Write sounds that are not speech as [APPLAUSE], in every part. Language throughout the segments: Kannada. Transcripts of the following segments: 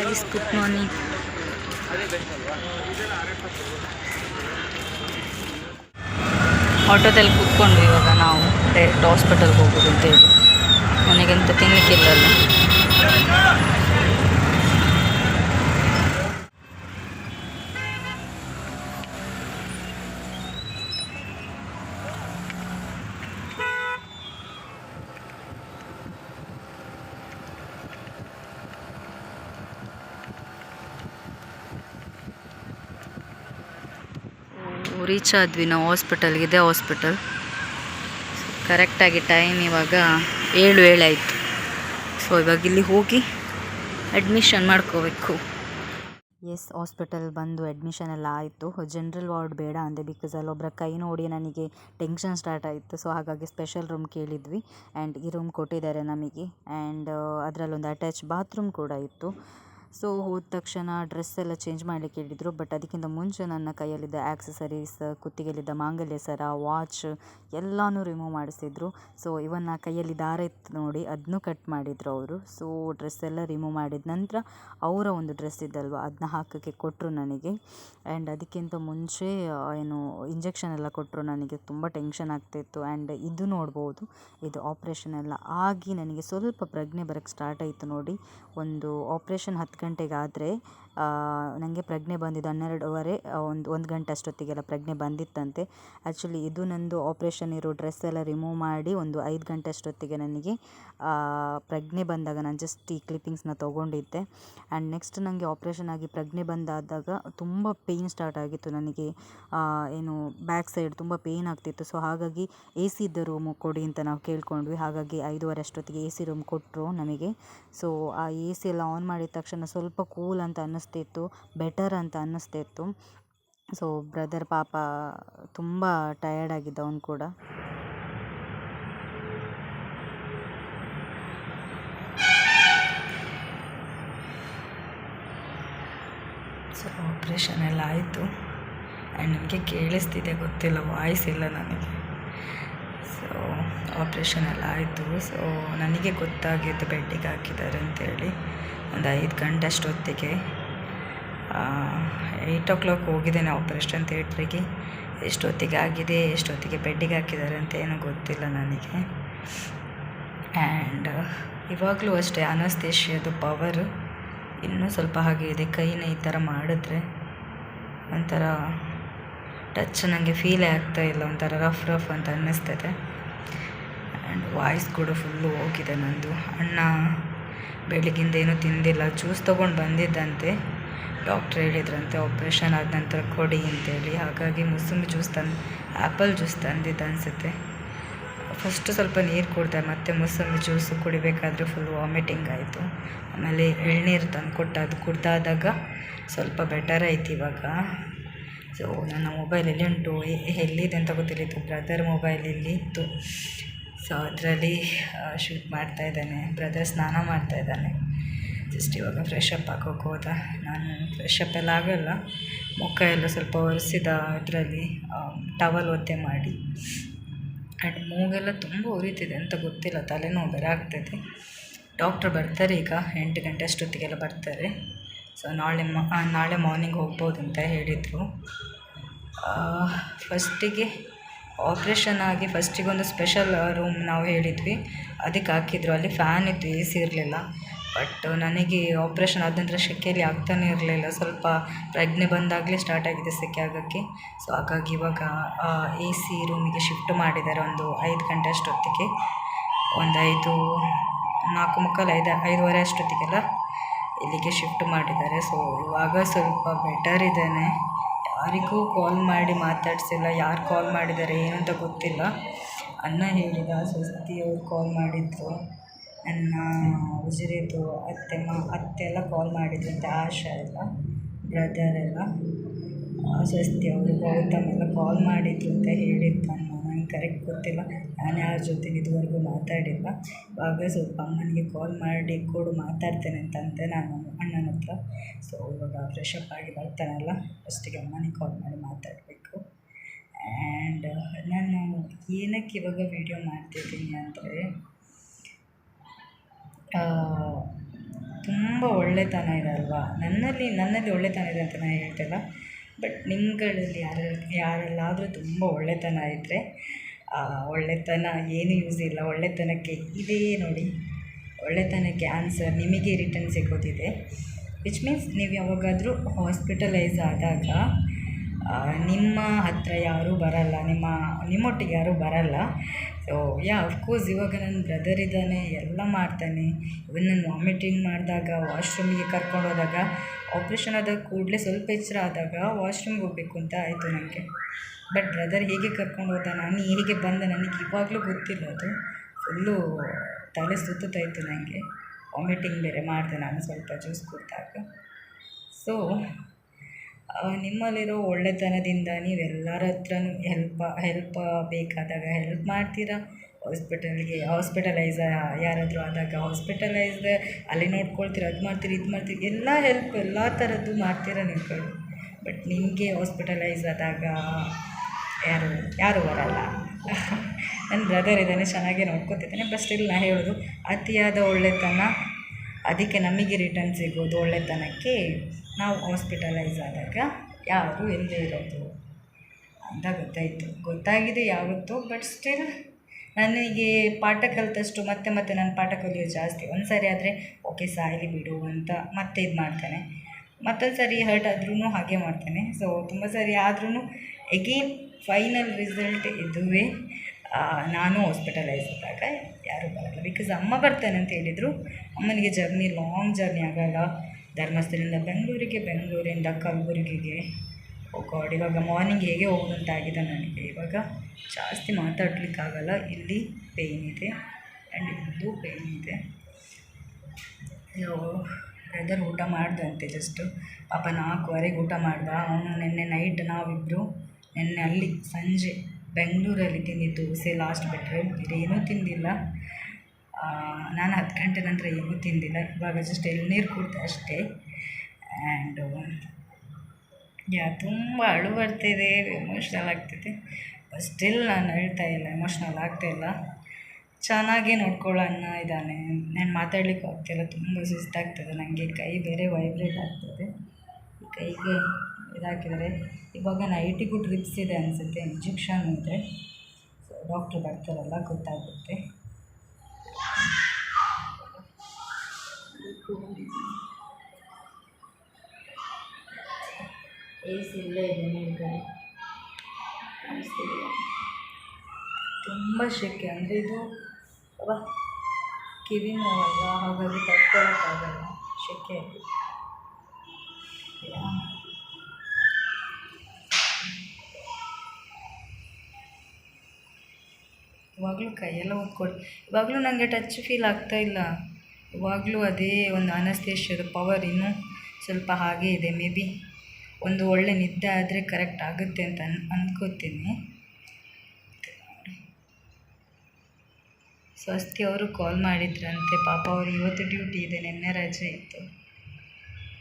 ಐಸ್ ಗುಡ್ ಮಾರ್ನಿಂಗ್ ಆಟೋದಲ್ಲಿ ಕೂತ್ಕೊಂಡು ಇವಾಗ ನಾವು ಡೈರೆಕ್ಟ್ ಹಾಸ್ಪಿಟಲ್ಗೆ ಹೋಗೋದು ಅಂತೇಳಿ ನನಗಂತ ತಿನ್ನಲಿಕ್ಕಿಲ್ಲಲ್ಲ ರೀಚ್ ಆದ್ವಿ ನಾವು ಹಾಸ್ಪಿಟಲ್ಗೆ ಇದೆ ಹಾಸ್ಪಿಟಲ್ ಕರೆಕ್ಟಾಗಿ ಟೈಮ್ ಇವಾಗ ಏಳು ಏಳು ಆಯಿತು. ಸೊ ಇವಾಗ ಇಲ್ಲಿ ಹೋಗಿ ಅಡ್ಮಿಷನ್ ಮಾಡ್ಕೋಬೇಕು. ಎಸ್ ಹಾಸ್ಪಿಟಲ್ ಬಂದು ಅಡ್ಮಿಷನ್ ಎಲ್ಲ ಆಯಿತು. ಜನರಲ್ ವಾರ್ಡ್ ಬೇಡ ಅಂದೆ ಬಿಕಾಸ್ ಅಲ್ಲೊಬ್ಬರ ಕೈ ನೋಡಿ ನನಗೆ ಟೆನ್ಷನ್ ಸ್ಟಾರ್ಟ್ ಆಯಿತು. ಸೊ ಹಾಗಾಗಿ ಸ್ಪೆಷಲ್ ರೂಮ್ ಕೇಳಿದ್ವಿ ಆ್ಯಂಡ್ ಈ ರೂಮ್ ಕೊಟ್ಟಿದ್ದಾರೆ ನಮಗೆ. ಆ್ಯಂಡ್ ಅದರಲ್ಲೊಂದು ಅಟ್ಯಾಚ್ ಬಾತ್ರೂಮ್ ಕೂಡ ಇತ್ತು. ಸೊ ಹೋದ ತಕ್ಷಣ ಡ್ರೆಸ್ ಎಲ್ಲ ಚೇಂಜ್ ಮಾಡಲಿಕ್ಕೆ ಹೇಳಿದರು. ಬಟ್ ಅದಕ್ಕಿಂತ ಮುಂಚೆ ನನ್ನ ಕೈಯಲ್ಲಿದ್ದ ಆ್ಯಕ್ಸಸರೀಸ್ ಕುತ್ತಿಗೆಯಲ್ಲಿದ್ದ ಮಾಂಗಲ್ಯ ಸರ ವಾಚ್ ಎಲ್ಲನೂ ರಿಮೂವ್ ಮಾಡಿಸ್ತಿದ್ರು. ಸೊ ಇವನ್ ಕೈಯಲ್ಲಿ ದಾರ ಇತ್ತು ನೋಡಿ ಅದನ್ನೂ ಕಟ್ ಮಾಡಿದರು ಅವರು. ಸೊ ಡ್ರೆಸ್ ಎಲ್ಲ ರಿಮೂವ್ ಮಾಡಿದ ನಂತರ ಅವರ ಒಂದು ಡ್ರೆಸ್ ಇದ್ದಲ್ವ ಅದನ್ನ ಹಾಕೋಕ್ಕೆ ಕೊಟ್ಟರು ನನಗೆ. ಆ್ಯಂಡ್ ಅದಕ್ಕಿಂತ ಮುಂಚೆ ಏನು ಇಂಜೆಕ್ಷನ್ ಎಲ್ಲ ಕೊಟ್ಟರು ನನಗೆ. ತುಂಬ ಟೆನ್ಷನ್ ಆಗ್ತಿತ್ತು. ಆ್ಯಂಡ್ ಇದು ನೋಡ್ಬೋದು, ಇದು ಆಪ್ರೇಷನ್ ಎಲ್ಲ ಆಗಿ ನನಗೆ ಸ್ವಲ್ಪ ಪ್ರಜ್ಞೆ ಬರೋಕ್ಕೆ ಸ್ಟಾರ್ಟ್ ಆಯಿತು ನೋಡಿ. ಒಂದು ಆಪ್ರೇಷನ್ ಹತ್ತು ಗಂಟೆಗೆ ಆದರೆ ನನಗೆ ಪ್ರಜ್ಞೆ ಬಂದಿದ್ದು ಹನ್ನೆರಡುವರೆ ಒಂದು ಒಂದು ಗಂಟೆ ಅಷ್ಟೊತ್ತಿಗೆಲ್ಲ ಪ್ರಜ್ಞೆ ಬಂದಿತ್ತಂತೆ. ಆ್ಯಕ್ಚುಲಿ ಇದು ನಂದು ಆಪ್ರೇಷನ್ ಇರೋ ಡ್ರೆಸ್ ಎಲ್ಲ ರಿಮೂವ್ ಮಾಡಿ ಒಂದು ಐದು ಗಂಟೆ ಅಷ್ಟೊತ್ತಿಗೆ ನನಗೆ ಪ್ರಜ್ಞೆ ಬಂದಾಗ ನಾನು ಜಸ್ಟ್ ಈ ಕ್ಲಿಪ್ಪಿಂಗ್ಸ್ನ ತೊಗೊಂಡಿದ್ದೆ. ಆ್ಯಂಡ್ ನೆಕ್ಸ್ಟ್ ನನಗೆ ಆಪ್ರೇಷನ್ ಆಗಿ ಪ್ರಜ್ಞೆ ಬಂದಾದಾಗ ತುಂಬ ಪೇಯ್ನ್ ಸ್ಟಾರ್ಟ್ ಆಗಿತ್ತು ನನಗೆ. ಏನು ಬ್ಯಾಕ್ ಸೈಡ್ ತುಂಬ ಪೇಯ್ನ್ ಆಗ್ತಿತ್ತು. ಸೊ ಹಾಗಾಗಿ ಎ ಸಿ ಇದ್ದ ರೂಮು ಕೊಡಿ ಅಂತ ನಾವು ಕೇಳ್ಕೊಂಡ್ವಿ. ಹಾಗಾಗಿ ಐದುವರೆ ಅಷ್ಟೊತ್ತಿಗೆ ಎ ಸಿ ರೂಮ್ ಕೊಟ್ಟರು ನಮಗೆ. ಸೊ ಆ ಎ ಸಿ ಎಲ್ಲ ಆನ್ ಮಾಡಿದ ತಕ್ಷಣ ಸ್ವಲ್ಪ ಕೂಲ್ ಅಂತ ಅನ್ನಿಸ್ತಿತ್ತು ಬೆಟರ್ ಅಂತ ಅನ್ನಿಸ್ತಿತ್ತು. ಸೊ ಬ್ರದರ್ ಪಾಪ ತುಂಬ ಟಯರ್ಡ್ ಆಗಿದ್ದ ಅವನು ಕೂಡ. ಸೊ ಆಪ್ರೇಷನ್ ಎಲ್ಲ ಆಯಿತು. ಆ್ಯಂಡ್ ನನಗೆ ಕೇಳಿಸ್ತಿದೆ, ಗೊತ್ತಿಲ್ಲ ವಾಯ್ಸ್ ಇಲ್ಲ ನನಗೆ. ಸೊ ಆಪ್ರೇಷನ್ ಎಲ್ಲ ಆಯಿತು. ಸೊ ನನಗೆ ಗೊತ್ತಾಗಿದ್ದು ಬೆಡ್ಡಿಗೆ ಹಾಕಿದ್ದಾರೆ ಅಂತೇಳಿ. ಒಂದು ಐದು ಗಂಟೆ ಅಷ್ಟೊತ್ತಿಗೆ ಏಯ್ಟ್ ಓ ಕ್ಲಾಕ್ ಹೋಗಿದ್ದೇನೆ ಆಪ್ರೇಷನ್ ಥಿಯೇಟ್ರಿಗೆ ಎಷ್ಟೊತ್ತಿಗೆ ಆಗಿದೆ, ಎಷ್ಟೊತ್ತಿಗೆ ಬೆಡ್ಡಿಗೆ ಹಾಕಿದ್ದಾರೆ ಅಂತ ಏನೂ ಗೊತ್ತಿಲ್ಲ ನನಗೆ. ಆ್ಯಂಡ್ ಇವಾಗಲೂ ಅಷ್ಟೇ ಅನಸ್ತೇಷಿಯದು ಪವರು ಇನ್ನೂ ಸ್ವಲ್ಪ ಹಾಗೆ ಇದೆ. ಕೈನ ಈ ಥರ ಮಾಡಿದ್ರೆ ಒಂಥರ ಟಚ್ ನನಗೆ ಫೀಲೇ ಆಗ್ತಾ ಇಲ್ಲ, ಒಂಥರ ರಫ್ ರಫ್ ಅಂತ ಅನ್ನಿಸ್ತದೆ. ಆ್ಯಂಡ್ ವಾಯ್ಸ್ ಕೂಡ ಫುಲ್ಲು ಹೋಗಿದೆ ನಂದು. ಅಣ್ಣ ಬೆಳಗಿಂದ ಏನೂ ತಿಂದಿಲ್ಲ ಜ್ಯೂಸ್ ತೊಗೊಂಡು ಬಂದಿದ್ದಂತೆ. ಡಾಕ್ಟ್ರ್ ಹೇಳಿದ್ರಂತೆ, ಆಪ್ರೇಷನ್ ಆದ ನಂತರ ಕೊಡಿ ಅಂತೇಳಿ. ಹಾಗಾಗಿ ಮುಸುಂಬಿ ಜ್ಯೂಸ್ ತಂದು ಆ್ಯಪಲ್ ಜ್ಯೂಸ್ ತಂದಿದ್ದ ಅನಿಸುತ್ತೆ. ಫಸ್ಟು ಸ್ವಲ್ಪ ನೀರು ಕುಡ್ದೆ, ಮತ್ತು ಮುಸುಂಬಿ ಜ್ಯೂಸು ಕುಡಿಬೇಕಾದ್ರೆ ಫುಲ್ ವಾಮಿಟಿಂಗ್ ಆಯಿತು. ಆಮೇಲೆ ಎಳ್ನೀರು ತಂದು ಕೊಟ್ಟ, ಅದು ಕುಡ್ದಾದಾಗ ಸ್ವಲ್ಪ ಬೆಟರ್ ಆಯ್ತು ಇವಾಗ. ಸೊ ನನ್ನ ಮೊಬೈಲಲ್ಲಿ ಉಂಟು. ಎಲ್ಲಿದೆ ಅಂತ ಗೊತ್ತಿಲ್ಲ ಇದು ಬ್ರದರ್ ಮೊಬೈಲಲ್ಲಿ ಇತ್ತು. ಸೊ ಅದರಲ್ಲಿ ಶೂಟ್ ಮಾಡ್ತಾ ಇದ್ದಾನೆ. ಬ್ರದರ್ ಸ್ನಾನ ಮಾಡ್ತಾ ಇದ್ದಾನೆ. ಜಸ್ಟ್ ಇವಾಗ ಫ್ರೆಶ್ ಅಪ್ ಆಗೋಕೆ ಹೋದ ನಾನು ಫ್ರೆಶ್ ಎಲ್ಲ ಆಗೋಲ್ಲ. ಮುಖ ಎಲ್ಲ ಸ್ವಲ್ಪ ಒರೆಸಿದ ಇದರಲ್ಲಿ ಟವಲ್ ಒತ್ತೆ ಮಾಡಿ. ಆ್ಯಂಡ್ ಮೂಗೆಲ್ಲ ತುಂಬ ಉರಿತಿದೆ ಅಂತ ಗೊತ್ತಿಲ್ಲ, ತಲೆನೋವು ಬೇರೆ ಆಗ್ತದೆ. ಡಾಕ್ಟ್ರ್ ಬರ್ತಾರೆ ಈಗ, ಎಂಟು ಗಂಟೆ ಅಷ್ಟೊತ್ತಿಗೆಲ್ಲ ಬರ್ತಾರೆ. ಸೊ ನಾಳೆ ನಾಳೆ ಮಾರ್ನಿಂಗ್ ಹೋಗ್ಬೋದು ಅಂತ ಹೇಳಿದರು. ಫಸ್ಟಿಗೆ ಆಪ್ರೇಷನ್ ಆಗಿ ಫಸ್ಟಿಗೆ ಒಂದು ಸ್ಪೆಷಲ್ ರೂಮ್ ನಾವು ಹೇಳಿದ್ವಿ. ಅದಕ್ಕೆ ಹಾಕಿದ್ರು. ಅಲ್ಲಿ ಫ್ಯಾನ್ ಇತ್ತು ಎ ಸಿ ಇರಲಿಲ್ಲ. ಬಟ್ ನನಗೆ ಆಪ್ರೇಷನ್ ಆದ ನಂತರ ಸೆಕೆಯಲ್ಲಿ ಆಗ್ತಾನೆ ಇರಲಿಲ್ಲ. ಸ್ವಲ್ಪ ಪ್ರಜ್ಞೆ ಬಂದಾಗಲೇ ಸ್ಟಾರ್ಟ್ ಆಗಿದೆ ಸೆಕೆ ಆಗೋಕ್ಕೆ. ಸೊ ಹಾಗಾಗಿ ಇವಾಗ ಎ ಸಿ ರೂಮಿಗೆ ಶಿಫ್ಟ್ ಮಾಡಿದ್ದಾರೆ ಒಂದು ಐದು ಗಂಟೆ ಅಷ್ಟೊತ್ತಿಗೆ. ಒಂದು ಐದು, ನಾಲ್ಕು ಮುಕ್ಕಾಲು ಐದು, ಐದುವರೆ ಅಷ್ಟೊತ್ತಿಗೆಲ್ಲ ಇಲ್ಲಿಗೆ ಶಿಫ್ಟ್ ಮಾಡಿದ್ದಾರೆ. ಸೊ ಇವಾಗ ಸ್ವಲ್ಪ ಬೆಟರ್ ಇದ್ದಾನೆ. ಯಾರಿಗೂ ಕಾಲ್ ಮಾಡಿ ಮಾತಾಡಿಸಿಲ್ಲ. ಯಾರು ಕಾಲ್ ಮಾಡಿದ್ದಾರೆ ಏನು ಅಂತ ಗೊತ್ತಿಲ್ಲ. ಅಣ್ಣ ಹೇಳಿದ ಸ್ವಸ್ತಿ ಅವ್ರು ಕಾಲ್ ಮಾಡಿದ್ರು. ನನ್ನ ಉಜಿರಿದು ಅತ್ತೆ ಮ ಅತ್ತೆ ಎಲ್ಲ ಕಾಲ್ ಮಾಡಿದ್ರಂತೆ ಆಶಾ ಎಲ್ಲ ಬ್ರದರ್ ಎಲ್ಲ ಸ್ವಸ್ತಿ ಅವರು ಗೌತಮ್ ಎಲ್ಲ ಕಾಲ್ ಮಾಡಿದ್ರು ಅಂತ ಹೇಳಿದ್ದು ಅಣ್ಣ ನಂಗೆ ಕರೆಕ್ಟ್ ಗೊತ್ತಿಲ್ಲ. ನಾನು ಯಾರ ಜೊತೆ ಇದುವರೆಗೂ ಮಾತಾಡಿಲ್ಲ. ಇವಾಗ ಸ್ವಲ್ಪ ಅಮ್ಮನಿಗೆ ಕಾಲ್ ಮಾಡಿ ಕೊಡು, ಮಾತಾಡ್ತೇನೆ ಅಂತ ಅಂತೆ ನಾನು ಅಣ್ಣನ ಹತ್ರ. ಸೊ ಇವಾಗ ಫ್ರೆಶ್ ಅಪ್ ಆಗಿ ಬರ್ತಾನಲ್ಲ ಫಸ್ಟಿಗೆ ಅಮ್ಮನಿಗೆ ಕಾಲ್ ಮಾಡಿ ಮಾತಾಡಬೇಕು. ಆ್ಯಂಡ್ ನಾನು ಏನಕ್ಕೆ ಇವಾಗ ವೀಡಿಯೋ ಮಾಡ್ತಿದ್ದೀನಿ ಅಂದರೆ ತುಂಬ ಒಳ್ಳೆತನ ಇದೆ ಅಲ್ವಾ? ನನ್ನಲ್ಲಿ ನನ್ನಲ್ಲಿ ಒಳ್ಳೆತನ ಇದೆ ಅಂತ ನಾನು ಹೇಳ್ತಿಲ್ಲ ಬಟ್ ನಿಮ್ಗಳಲ್ಲಿ ಯಾರ, ಯಾರಲ್ಲಾದರೂ ತುಂಬ ಒಳ್ಳೆತನ ಇದ್ದರೆ ಒಳ್ಳೆತನ ಏನು ಯೂಸ್ ಇಲ್ಲ, ಒಳ್ಳೆತನಕ್ಕೆ ಇದೇ ನೋಡಿ. ಒಳ್ಳೆತನಕ್ಕೆ ಆನ್ಸರ್ ನಿಮಗೆ ರಿಟರ್ನ್ ಸಿಗೋದಿದೆ. ವಿಚ್ ಮೀನ್ಸ್ ನೀವು ಯಾವಾಗಾದರೂ ಹಾಸ್ಪಿಟಲೈಸ್ ಆದಾಗ ನಿಮ್ಮ ಹತ್ರ ಯಾರೂ ಬರಲ್ಲ, ನಿಮ್ಮ, ನಿಮ್ಮೊಟ್ಟಿಗೆ ಯಾರೂ ಬರಲ್ಲ. ಸೊ ಯಾ ಅಫ್ಕೋರ್ಸ್ ಇವಾಗ ನನ್ನ ಬ್ರದರ್ ಇದ್ದಾನೆ, ಎಲ್ಲ ಮಾಡ್ತಾನೆ. ಇವನ್ ನಾನು ವಾಮಿಟಿಂಗ್ ಮಾಡಿದಾಗ ವಾಶ್ರೂಮಿಗೆ ಕರ್ಕೊಂಡು ಹೋದಾಗ ಆಪ್ರೇಷನ್ ಆದ ಕೂಡಲೇ ಸ್ವಲ್ಪ ಎಚ್ಚರ ಆದಾಗ ವಾಶ್ರೂಮ್ಗೆ ಹೋಗಬೇಕು ಅಂತ ಆಯಿತು ನನಗೆ ಬಟ್ ಬ್ರದರ್ ಹೇಗೆ ಕರ್ಕೊಂಡು ಹೋದ, ನಾನು ಹೇಗೆ ಬಂದ ನನಗೆ ಇವಾಗಲೂ ಗೊತ್ತಿಲ್ಲ ಅದು. ಫುಲ್ಲು ತಲೆ ಸುತ್ತುತ್ತಾಯಿತು ನನಗೆ ವಾಮಿಟಿಂಗ್ ಬೇರೆ ಮಾಡಿದೆ ನಾನು ಸ್ವಲ್ಪ ಜ್ಯೂಸ್ ಕುಡಿದಾಗ. ಸೊ ನಿಮ್ಮಲ್ಲಿರೋ ಒಳ್ಳೆತನದಿಂದ ನೀವು ಎಲ್ಲರ ಹತ್ರನೂ ಹೆಲ್ಪ ಹೆಲ್ಪ್ ಬೇಕಾದಾಗ ಹೆಲ್ಪ್ ಮಾಡ್ತೀರಾ? ಹಾಸ್ಪಿಟಲ್ಗೆ ಹಾಸ್ಪಿಟಲೈಸ್ ಯಾರಾದರೂ ಆದಾಗ ಹಾಸ್ಪಿಟಲೈಸ್ ಅಲ್ಲಿ ನೋಡ್ಕೊಳ್ತೀರ, ಅದು ಮಾಡ್ತೀರಿ, ಇದು ಮಾಡ್ತೀರಿ, ಎಲ್ಲ ಹೆಲ್ಪ್ ಎಲ್ಲ ಥರದ್ದು ಮಾಡ್ತೀರಾ ನೀವುಗಳು? ಬಟ್ ನಿಮಗೆ ಹಾಸ್ಪಿಟಲೈಸ್ ಆದಾಗ ಯಾರು ಯಾರು ಬರಲ್ಲ. ನನ್ನ ಬ್ರದರ್ ಇದ್ದಾನೆ, ಚೆನ್ನಾಗೇ ನೋಡ್ಕೊತಿದ್ದಾನೆ ಬಟ್ ಸ್ಟಿಲ್ ನಾ ಹೇಳೋದು, ಅತಿಯಾದ ಒಳ್ಳೆತನ, ಅದಕ್ಕೆ ನಮಗೆ ರಿಟರ್ನ್ ಸಿಗೋದು ಒಳ್ಳೆತನಕ್ಕೆ ನಾವು ಹಾಸ್ಪಿಟಲೈಸ್ ಆದಾಗ ಯಾರು ಎಲ್ಲೇ ಇರೋದು ಅಂತ ಗೊತ್ತಾಯಿತು. ಗೊತ್ತಾಗಿದೆ ಯಾವತ್ತೋ ಬಟ್ ಸ್ಟಿಲ್ ನನಗೆ ಪಾಠ ಕಲಿತಷ್ಟು ಮತ್ತೆ ಮತ್ತೆ ನಾನು ಪಾಠ ಕಲಿಯೋದು ಜಾಸ್ತಿ. ಒಂದು ಸಾರಿ ಆದರೆ, ಓಕೆ, ಸಾಯಲಿ ಬಿಡು ಅಂತ ಮತ್ತೆ ಇದು ಮಾಡ್ತಾನೆ. ಮತ್ತೊಂದು ಸರಿ ಹರ್ಟ್ ಆದ್ರೂ ಹಾಗೆ ಮಾಡ್ತೇನೆ. ಸೊ ತುಂಬ ಸಾರಿ ಆದ್ರೂ ಎಗೇನ್ ಫೈನಲ್ ರಿಸಲ್ಟ್ ಇದುವೇ ನಾನು ಹಾಸ್ಪಿಟಲೈಸ್ ಆದಾಗ ಯಾರೂ ಬರಲ್ಲ. ಬಿಕಾಸ್ ಅಮ್ಮ ಬರ್ತಾನೆ ಅಂತ ಹೇಳಿದರು. ಅಮ್ಮನಿಗೆ ಜರ್ನಿ ಲಾಂಗ್ ಜರ್ನಿ ಆಗಲ್ಲ ಧರ್ಮಸ್ಥಳದಿಂದ ಬೆಂಗಳೂರಿಗೆ, ಬೆಂಗಳೂರಿಂದ ಕಲಬುರಗಿಗೆ ಓ ಇವಾಗ ಮಾರ್ನಿಂಗ್ ಹೇಗೆ ಹೋಗುವಂತಾಗಿದೆ ನನಗೆ. ಇವಾಗ ಜಾಸ್ತಿ ಮಾತಾಡ್ಲಿಕ್ಕಾಗಲ್ಲ. ಇಲ್ಲಿ ಪೇಯ್ನ್ ಇದೆ ಆ್ಯಂಡ್ ಇಲ್ಲೂ ಪೇಯ್ನ್ ಇದೆ. ಬ್ರದರ್ ಊಟ ಮಾಡ್ದಂತೆ ಜಸ್ಟು ಪಾಪ ನಾಲ್ಕುವರೆಗೆ ಊಟ ಮಾಡ್ದ. ಅವನು ನಿನ್ನೆ ನೈಟ್ ನಾವಿಬ್ಬರು ನಿನ್ನೆ ಅಲ್ಲಿ ಸಂಜೆ ಬೆಂಗಳೂರಲ್ಲಿ ತಿಂದಿದ್ದು ದೋಸೆ ಲಾಸ್ಟ್ ಬಿಟ್ಟರೆ ಬೇರೆ ಏನೂ ತಿಂದಿಲ್ಲ. ನಾನು ಹತ್ತು ಗಂಟೆ ನಂತರ ಏನೂ ತಿಂದಿಲ್ಲ. ಇವಾಗ ಜಸ್ಟ್ ಎಳ್ನೀರು ಕುಡಿದೆ ಅಷ್ಟೇ. ಆ್ಯಂಡು ಯಾ, ತುಂಬ ಅಳು ಬರ್ತಿದೆ ಎಮೋಷ್ನಲ್ ಆಗ್ತಿದೆ ಸ್ಟಿಲ್ ನಾನು ಹೇಳ್ತಾ ಇಲ್ಲ ಎಮೋಷ್ನಲ್ ಆಗ್ತಾ ಇಲ್ಲ. ಚೆನ್ನಾಗೇ ನೋಡ್ಕೊಳ್ಳೋಣ ಇದ್ದಾನೆ. ನಾನು ಮಾತಾಡ್ಲಿಕ್ಕೆ ಆಗ್ತಿಲ್ಲ ತುಂಬ ಸುಸ್ತಾಗ್ತದೆ. ನನಗೆ ಕೈ ಬೇರೆ ವೈಬ್ರೇಟ್ ಆಗ್ತದೆ. ಕೈಗೆ ಇದಾಕಿದರೆ ಇವಾಗ ನೈಟಿಗೂ ಟ್ರಿಪ್ಸ್ ಇದೆ ಅನಿಸುತ್ತೆ ಇಂಜೆಕ್ಷನ್ ಇದೆ. ಸೊ ಡಾಕ್ಟ್ರು ಬರ್ತಾರಲ್ಲ, ಗೊತ್ತಾಗುತ್ತೆ. ಎ ಸಿ ಇಲ್ಲೇ ಇದೆ ಮೇಲ್ಗಡೆ ಕಾಣಿಸ್ತಿದೆಯಾ ತುಂಬ ಶೆಕೆ ಅಂದರೆ ಇದು ಅಬ್ಬಾ ಕಿವಿ ನೋವಲ್ಲ ಹಾಗಾಗಿ ತಡ್ಕೊಳಕ್ಕಾಗಲ್ಲ ಶೆಕೆ ಯಾ. ಇವಾಗಲೂ ಕೈಯೆಲ್ಲ ಒತ್ಕೊಡಿ ಇವಾಗಲೂ ನನಗೆ ಟಚ್ ಫೀಲ್ ಆಗ್ತಾ ಇಲ್ಲ. ಇವಾಗಲೂ ಅದೇ ಒಂದು ಅನಸ್ತೇಶ್ವರ ಪವರ್ ಇನ್ನೂ ಸ್ವಲ್ಪ ಹಾಗೆ ಇದೆ ಮೇ ಬಿ ಒಂದು ಒಳ್ಳೆ ನಿದ್ದೆ ಆದರೆ ಕರೆಕ್ಟ್ ಆಗುತ್ತೆ ಅಂತ ಅನ್ ಅಂದ್ಕೋತೀನಿ ಸ್ವಸ್ತಿ ಅವರು ಕಾಲ್ ಮಾಡಿದ್ರಂತೆ. ಪಾಪ ಅವರು ಇವತ್ತು ಡ್ಯೂಟಿ ಇದೆ, ನಿನ್ನೆ ರಜೆ ಇತ್ತು.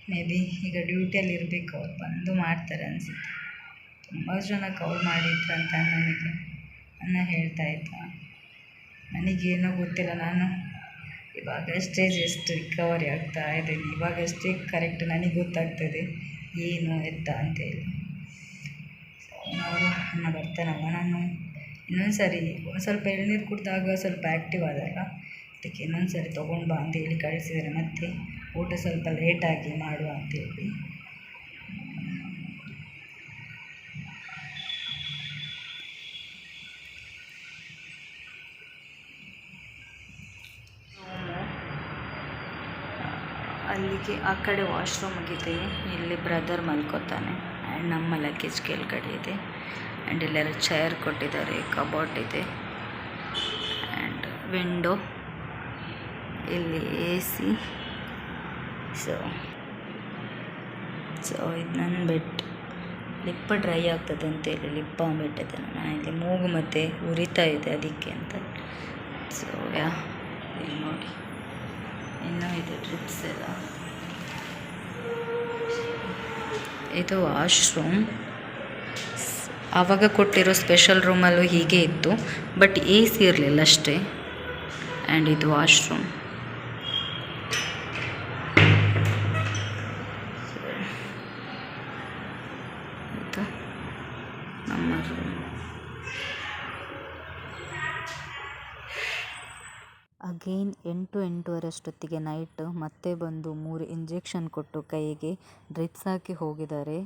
ಮೇ ಬಿ ಈಗ ಡ್ಯೂಟಿಯಲ್ಲಿ ಇರಬೇಕು, ಅವ್ರು ಬಂದು ಮಾಡ್ತಾರೆ ಅನಿಸುತ್ತೆ. ತುಂಬ ಜನ ಕಾಲ್ ಮಾಡಿದ್ರಂತ ನನಗೆ ಅನ್ನ ಹೇಳ್ತಾ ಇದ್ದ. ನನಗೇನೋ ಗೊತ್ತಿಲ್ಲ, ನಾನು ಇವಾಗಷ್ಟೇ ಜಸ್ಟ್ ರಿಕವರಿ ಆಗ್ತಾ ಇದ್ದೀನಿ. ಇವಾಗಷ್ಟೇ ಕರೆಕ್ಟ್ ನನಗೆ ಗೊತ್ತಾಗ್ತದೆ ಏನು ಎತ್ತ ಅಂತೇಳಿ ಅವರು ಅಣ್ಣ ಬರ್ತಾನಲ್ಲ ನಾನು. ಇನ್ನೊಂದು ಸಾರಿ ಸ್ವಲ್ಪ ಎಳ್ನೀರು ಕುಡಿದಾಗ ಸ್ವಲ್ಪ ಆ್ಯಕ್ಟಿವ್ ಆದಲ್ಲ ಅದಕ್ಕೆ ಇನ್ನೊಂದು ಸಾರಿ ತೊಗೊಂಡು ಬಾ ಅಂತ ಹೇಳಿ ಕಳಿಸಿದ್ದಾರೆ ಮತ್ತೆ ಊಟ ಸ್ವಲ್ಪ ಲೇಟಾಗಿ ಮಾಡುವ ಅಂತೇಳಿ ಅಲ್ಲಿಗೆ ಆ ಕಡೆ ವಾಶ್ರೂಮಿಗಿದೆ ಇಲ್ಲಿ ಬ್ರದರ್ ಮಲ್ಕೋತಾನೆ. ಆ್ಯಂಡ್ ನಮ್ಮ ಲಗೇಜ್ ಕೆಳಗಡೆ ಇದೆ. ಆ್ಯಂಡ್ ಇಲ್ಲೆಲ್ಲ ಚೇರ್ ಕೊಟ್ಟಿದ್ದಾರೆ, ಕಬೋರ್ಡ್ ಇದೆ. ಆ್ಯಂಡ್ ವಿಂಡೋ, ಇಲ್ಲಿ ಎ ಸಿ. ಸೊ ಸೊ ಇದು ನನ್ನ ಬೆಡ್. ಲಿಪ್ಪ ಡ್ರೈ ಆಗ್ತದೆ ಅಂತ ಹೇಳಿ ಲಿಪ್ಪ ಇಟ್ಟಿದ್ದೆ ನಾನು. ಇಲ್ಲಿ ಮೂಗು ಮತ್ತೆ ಉರಿತಾ ಇದೆ ಅದಕ್ಕೆ ಅಂತ. ಸೊ, ಯಾ, ಇಲ್ಲಿ ನೋಡಿ. ಇನ್ನೂ ಇದೆ ಟ್ರಿಪ್ಸ್ ಎಲ್ಲ. ಇದು ವಾಶ್ರೂಮ್. ಆವಾಗ ಕೊಟ್ಟಿರೋ ಸ್ಪೆಷಲ್ ರೂಮಲ್ಲೂ ಹೀಗೆ ಇತ್ತು, ಬಟ್ ಎ ಸಿ ಇರಲಿಲ್ಲ ಅಷ್ಟೇ. ಆ್ಯಂಡ್ ಇದು ವಾಶ್ರೂಮ್. ಅಗೇನ್ ಎಂಟು ಎಂಟೂವರೆ ಅಷ್ಟೊತ್ತಿಗೆ ನೈಟ್ ಮತ್ತೆ ಬಂದು ಮೂರು ಇಂಜೆಕ್ಷನ್ ಕೊಟ್ಟು ಕೈಗೆ ಡ್ರಿಪ್ಸ್ ಹಾಕಿ ಹೋಗಿದ್ದಾರೆ.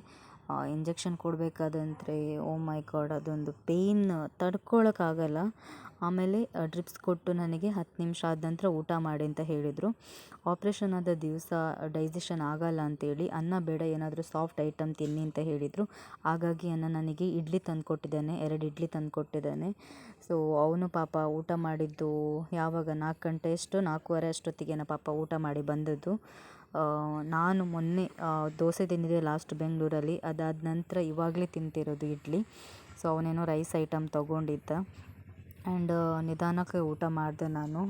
ಇಂಜೆಕ್ಷನ್ ಕೊಡಬೇಕಾದಂತ್ರೆ ಓ ಮೈ ಗಾಡ್ ಅದೊಂದು ಪೇಯ್ನ್ ತಡ್ಕೊಳ್ಳೋಕ್ಕಾಗಲ್ಲ ಆಮೇಲೆ ಡ್ರಿಪ್ಸ್ ಕೊಟ್ಟು ನನಗೆ ಹತ್ತು ನಿಮಿಷ ಆದ ನಂತರ ಊಟ ಮಾಡಿ ಅಂತ ಹೇಳಿದರು. ಆಪ್ರೇಷನ್ ಆದ ದಿವಸ ಡೈಜೆಷನ್ ಆಗಲ್ಲ ಅಂತೇಳಿ ಅನ್ನ ಬೇಡ, ಏನಾದರೂ ಸಾಫ್ಟ್ ಐಟಮ್ ತಿನ್ನಿ ಅಂತ ಹೇಳಿದರು. ಹಾಗಾಗಿ ಅನ್ನ ನನಗೆ ಇಡ್ಲಿ ತಂದು ಕೊಟ್ಟಿದ್ದಾನೆ ಎರಡು ಇಡ್ಲಿ ತಂದು ಕೊಟ್ಟಿದ್ದಾನೆ ಸೊ ಅವನು ಪಾಪ ಊಟ ಮಾಡಿದ್ದು ಯಾವಾಗ ನಾಲ್ಕು ಗಂಟೆ ಅಷ್ಟು, ನಾಲ್ಕೂವರೆ ಅಷ್ಟೊತ್ತಿಗೆ ಪಾಪ ಊಟ ಮಾಡಿ ಬಂದದ್ದು. ನಾನು ಮೊನ್ನೆ ದೋಸೆ ತಿಂದಿದ್ದೆ ಲಾಸ್ಟ್ ಬೆಂಗಳೂರಲ್ಲಿ. ಅದಾದ ನಂತರ ಇವಾಗಲೇ ತಿಂತಿರೋದು ಇಡ್ಲಿ. ಸೊ ಅವನೇನೋ ರೈಸ್ ಐಟಮ್ ತೊಗೊಂಡಿದ್ದ. ಆ್ಯಂಡ್ ನಿಧಾನಕ್ಕೆ ಊಟ ಮಾಡಿದೆ ನಾನು.